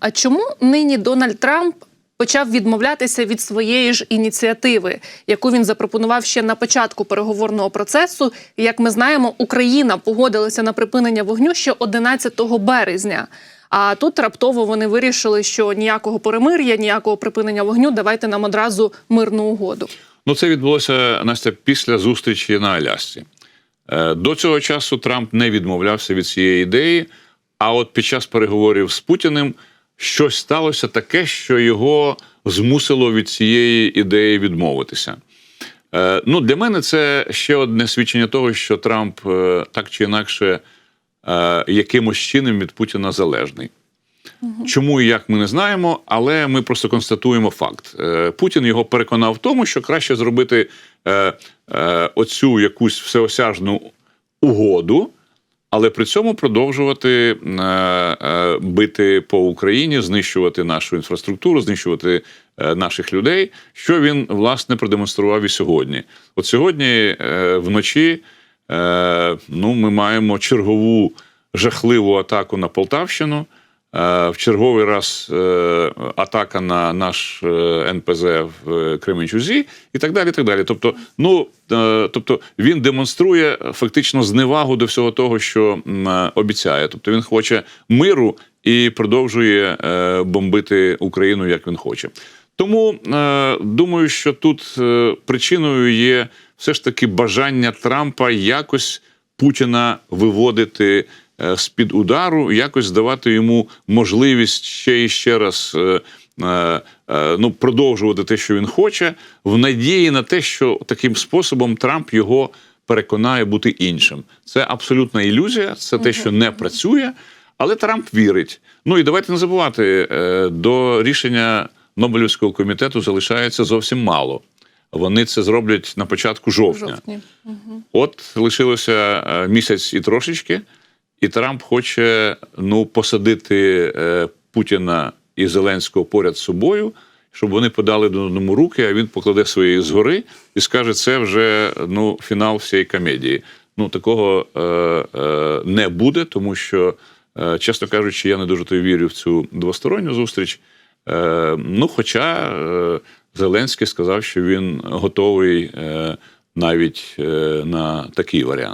А чому нині Дональд Трамп почав відмовлятися від своєї ж ініціативи, яку він запропонував ще на початку переговорного процесу? Як ми знаємо, Україна погодилася на припинення вогню ще 11 березня. А тут раптово вони вирішили, що ніякого перемир'я, ніякого припинення вогню. Давайте нам одразу мирну угоду. Ну, це відбулося Настя після зустрічі на Алясці. Е, До цього часу Трамп не відмовлявся від цієї ідеї. А от під час переговорів з Путіним щось сталося таке, що його змусило від цієї ідеї відмовитися. Е, Ну, для мене це ще одне свідчення того, що Трамп е, так чи інакше е, якимось чином від Путіна залежний. Чому і як ми не знаємо, але ми просто констатуємо факт. Е, Путін його переконав в тому, що краще зробити е, е, оцю якусь всеосяжну угоду, але при цьому продовжувати е, е, бити по Україні, знищувати нашу інфраструктуру, знищувати е, наших людей, що він власне продемонстрував і сьогодні. От сьогодні вночі ну, ми маємо чергову жахливу атаку на Полтавщину. Е, В черговий раз е, атака на наш е, НПЗ в Кременчузі і так далі. Так далі. Тобто, ну тобто він демонструє фактично зневагу до всього того, що обіцяє. Тобто він хоче миру і продовжує бомбити Україну, як він хоче. Тому думаю, що тут причиною є все ж таки бажання Трампа якось Путіна виводити е, з-під удару, якось давати йому можливість ще і ще раз е, е, ну, продовжувати те, що він хоче, в надії на те, що таким способом Трамп його переконає бути іншим. Це абсолютна ілюзія, це те, що не працює, але Трамп вірить. Ну і давайте не забувати, до рішення Нобелівського комітету залишається зовсім мало. Вони це зроблять на початку жовтня. Жовтні. От лишилося місяць і трошечки, і Трамп хоче ну, посадити е, Путіна і Зеленського поряд з собою, щоб вони подали до одному руки, а він покладе свої згори і скаже, це вже ну, фінал всієї комедії. Ну, такого е, е, не буде, тому що, е, чесно кажучи, я не дуже то вірю в цю двосторонню зустріч. Е, ну, хоча е, Зеленський сказав, що він готовий е, навіть е, на такий варіант.